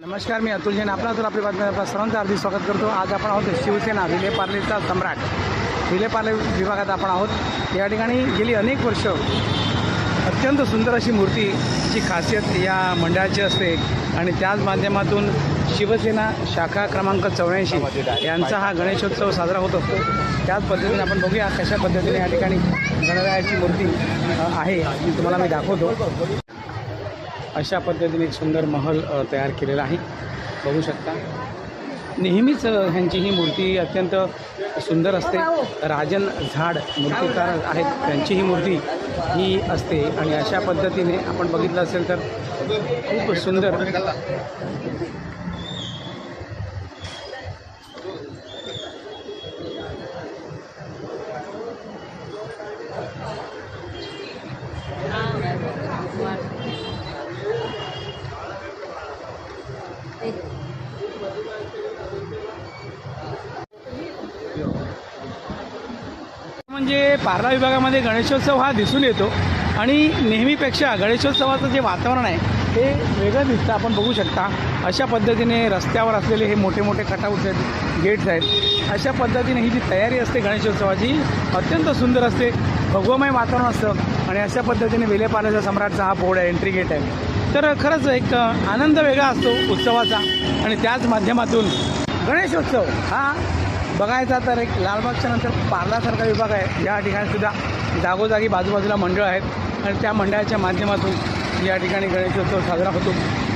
नमस्कार मी अतुल जैन. आपला तर आपली बातमी आपल्या सर्वांचं हार्दिक स्वागत करतो. आज आपण आहोत शिवसेना विले पार्लेचा सम्राट. विले पार्ले विभागात आपण आहोत. या ठिकाणी गेली अनेक वर्ष अत्यंत सुंदर अशी मूर्तीची खासियत या मंडळाची असते. आणि त्याच माध्यमातून शिवसेना शाखा क्रमांक चौऱ्याऐंशी यांचा हा गणेशोत्सव साजरा होत असतो. त्याच पद्धतीने आपण बघूया कशा पद्धतीने या ठिकाणी गणरायाची मूर्ती आहे. ती तुम्हाला मी दाखवतो. अशा पद्धतीने एक सुंदर महल तयार केलेला आहे. बघू शकता. नेहमीच ह्यांची ही मूर्ती अत्यंत सुंदर असते. राजन झाड मूर्तीकार आहेत. त्यांची ही मूर्ती ही असते आणि अशा पद्धतीने आपण बघितलं असेल तर खूप सुंदर. म्हणजे पारला विभागामध्ये गणेशोत्सव हा दिसून येतो आणि नेहमीपेक्षा गणेशोत्सवाचं जे वातावरण आहे ते वेगळं दिसतं. आपण बघू शकता अशा पद्धतीने रस्त्यावर असलेले हे मोठे मोठे कटाऊट्स आहेत गेट्स आहेत. अशा पद्धतीने ही जी तयारी असते गणेशोत्सवाची अत्यंत सुंदर असते. भगवमय वातावरण असतं. आणि अशा पद्धतीने विलेपार्ल्याच्या सम्राटचा हा बोर्ड आहे एंट्री गेट आहे. तर खरंच एक आनंद वेगळा असतो उत्सवाचा. आणि त्याच माध्यमातून गणेशोत्सव हा बघायचा तर एक लालबागच्या नंतर पार्लासारखा विभाग आहे. या ठिकाणीसुद्धा जागोजागी बाजूबाजूला मंडळ आहेत. आणि त्या मंडळाच्या माध्यमातून या ठिकाणी गणेशोत्सव साजरा होतो.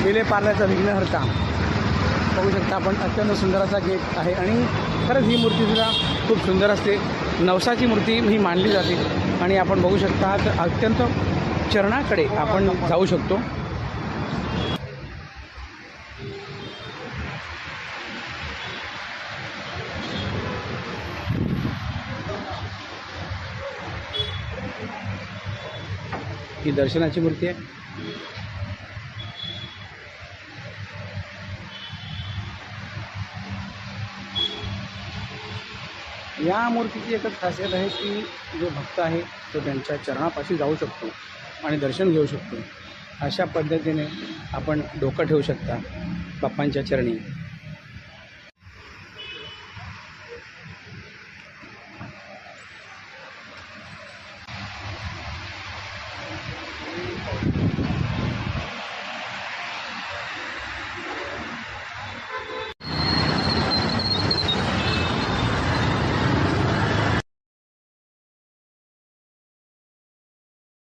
विले पार्ल्याचा विघ्नहर्ता बघू शकता आपण अत्यंत सुंदर असा गेट आहे. आणि खरंच ही मूर्तीसुद्धा खूप सुंदर असते. नवसाची मूर्ती ही मानली जाते. आणि आपण बघू शकता तर अत्यंत चरणाकडे आपण जाऊ शकतो. ही दर्शनाची मूर्ती आहे. या मूर्तीची एकच खासियत आहे की जो भक्त आहे तो त्यांच्या चरणापाशी जाऊ शकतो आणि दर्शन घेऊ शकतो. अशा पद्धतीने आपण डोकं ठेवू शकता बाप्पांच्या चरणी.